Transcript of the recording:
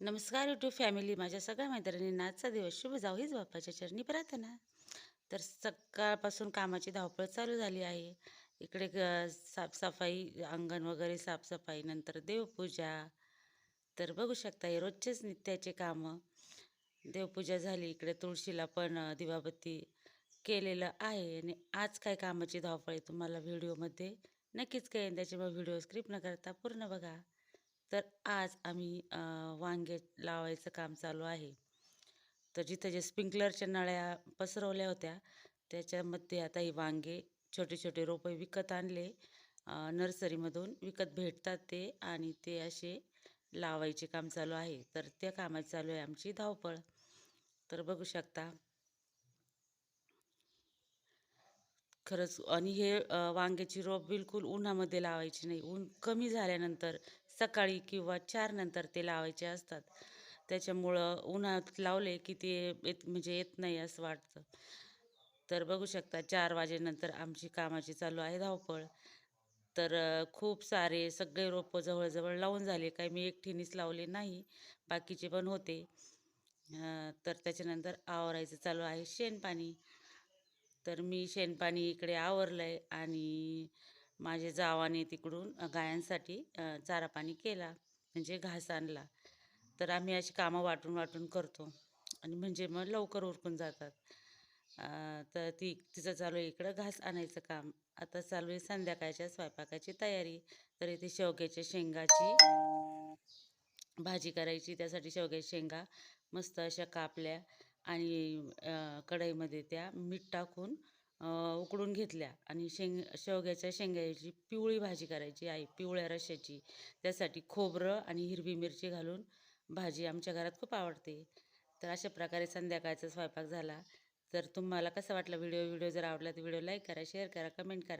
नमस्कार YouTube family माझ्या सगळ्या मैत्रिणींना आजचा दिवस शुभ जाऊ हीच बाप्पाच्या चरणी प्रार्थना. तर सकाळपासून कामाची धावपळ चालू झाली आहे. इकडे ग साफसफाई अंगण वगैरे साफसफाई नंतर देवपूजा. तर बघू शकता हे रोजचेच नित्याचे कामं. देवपूजा झाली इकडे तुळशीला पण दिवाबत्ती केलेलं आहे. आणि आज काय कामाची धावपळ आहे तुम्हाला व्हिडिओमध्ये नक्कीच कळेल. त्याच्यामुळे व्हिडिओ स्क्रिप्ट न करता पूर्ण बघा. तर आज आम्ही वांगे लावायचं काम चालू आहे. तर जिथं जे स्प्रिंकलरच्या नळ्या पसरवल्या होत्या त्याच्यामध्ये आता ही वांगे छोटे छोटे रोपं विकत आणले. नर्सरीमधून विकत भेटतात ते आणि ते असे लावायचे काम चालू आहे. तर त्या कामात चालू आहे आमची धावपळ. तर बघू शकता. खरंच आणि हे वांग्याची रोप बिलकुल उन्हामध्ये लावायची नाही. ऊन कमी झाल्यानंतर सकाळी किंवा चार नंतर ते लावायचे असतात. त्याच्यामुळं उन्हात लावले की ते येत म्हणजे येत नाही असं वाटतं. तर बघू शकता चार वाजेनंतर आमची कामाची चालू आहे धावपळ. तर खूप सारे सगळे रोपं जवळजवळ लावून झाले. काही मी एकटीनेच लावले नाही बाकीचे पण होते. तर त्याच्यानंतर आवरायचं चालू आहे शेणपाणी. तर मी शेणपाणी इकडे आवरलं आहे आणि माझ्या जावाने तिकडून गायांसाठी चारा पाणी केला म्हणजे घास आणला. तर आम्ही अशी कामं वाटून वाटून करतो. आणि म्हणजे मग लवकर उरकून जातात. तर ती तिचं चालू आहे इकडं घास आणायचं काम. आता चालू आहे संध्याकाळच्या स्वयंपाकाची तयारी. तर इथे शेवग्याच्या शेंगाची भाजी करायची. त्यासाठी शेवग्याच्या शेंगा मस्त अशा कापल्या आणि कढईमध्ये त्या मीठ टाकून उकडून घेतल्या आणि शेंग शेवग्याच्या शेंगाची पिवळी भाजी करायची आहे पिवळ्या रश्याची त्यासाठी खोबरं आणि हिरवी मिरची घालून भाजी आमच्या घरात खूप आवडते. तर अशा प्रकारे संध्याकाळचा स्वयंपाक झाला. तर तुम्हाला कसा वाटला व्हिडिओ? व्हिडिओ जर आवडला तर व्हिडिओ लाईक करा शेअर करा कमेंट करा.